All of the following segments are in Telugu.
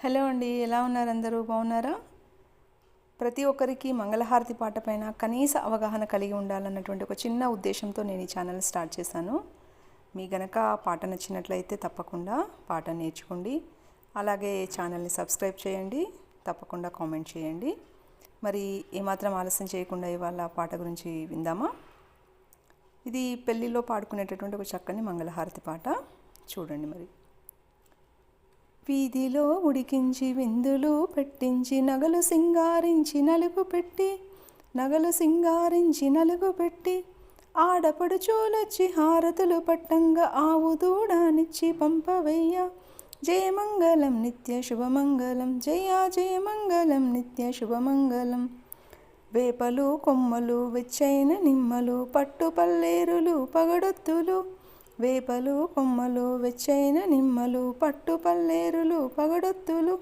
హలో అండి ఎలా ఉన్నారు అందరూ? బాగున్నారా? ప్రతి ఒక్కరికి మంగళహారతి పాట పైన కనీస అవగాహన కలిగి ఉండాలన్నటువంటి ఒక చిన్న ఉద్దేశంతో నేను ఈ ఛానల్ స్టార్ట్ చేశాను. మీ గనక పాట నచ్చినట్లయితే తప్పకుండా పాట నేర్చుకోండి. అలాగే ఛానల్ని సబ్స్క్రైబ్ చేయండి తప్పకుండా కామెంట్ చేయండి. మరి ఏమాత్రం ఆలస్యం చేయకుండా ఇవాళ పాట గురించి విందామా? ఇది పెళ్ళిలో పాడుకునేటటువంటి ఒక చక్కని మంగళహారతి పాట. చూడండి మరి. వీధిలో ఉడికించి విందులు పెట్టించి నగలు సింగారించి నలుగు పెట్టి నగలు సింగారించి నలుగు పెట్టి ఆడపడుచోలొచ్చి హారతులు పట్టంగా ఆవు దూడానిచ్చి పంపవయ్య. జయమంగళం నిత్య శుభమంగళం జయా జయమంగళం నిత్య శుభమంగళం. వేపలు కొమ్మలు వెచ్చైన నిమ్మలు పట్టు పల్లేరులు పగడొత్తులు వేపలు కొమ్మలు వెచ్చైన నిమ్మలు పట్టు పల్లేరులు పగడొత్తులు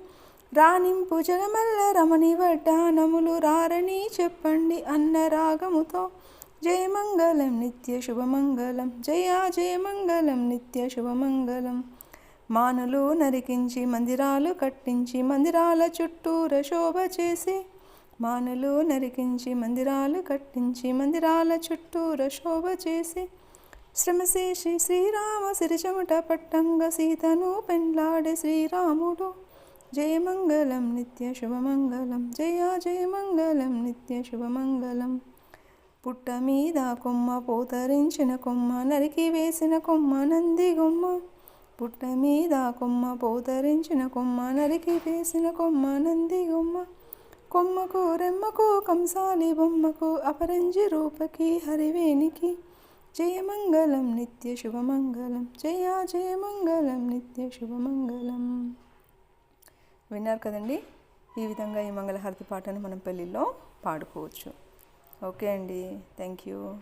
రాణింపు జగమల్ల రమణి వడ్డానములు రారని చెప్పండి అన్న రాగముతో జయమంగళం నిత్య శుభమంగళం జయా జయమంగళం నిత్య శుభమంగళం మానులు నరికించి మందిరాలు కట్టించి మందిరాల చుట్టూర శోభ చేసి. మానులు నరికించి మందిరాలు కట్టించి మందిరాల చుట్టూర శోభ చేసి. శ్రమశేషి శ్రీరామ సిరిచమట పట్టంగ సీతను పెండ్లాడే శ్రీరాముడు. జయమంగళం నిత్య శుభమంగళం జయ జయమంగళం నిత్య శుభమంగళం పుట్ట మీద కొమ్మ పోతరించిన కొమ్మ నరికి వేసిన కొమ్మ నంది గొమ్మ పుట్ట మీద కొమ్మ పోతరించిన కొమ్మ నరికి వేసిన కొమ్మ నంది గొమ్మ కొమ్మకు రెమ్మకు కంసాలి బొమ్మకు అపరంజి రూపకి హరివేనికి జయమంగళం నిత్య శుభమంగళం. జయ జయమంగళం నిత్య శుభమంగళం. విన్నారు కదండి? ఈ విధంగా ఈ మంగళహారతి పాటను మనం పెళ్ళిలో పాడుకోవచ్చు. ఓకే అండి. Thank you.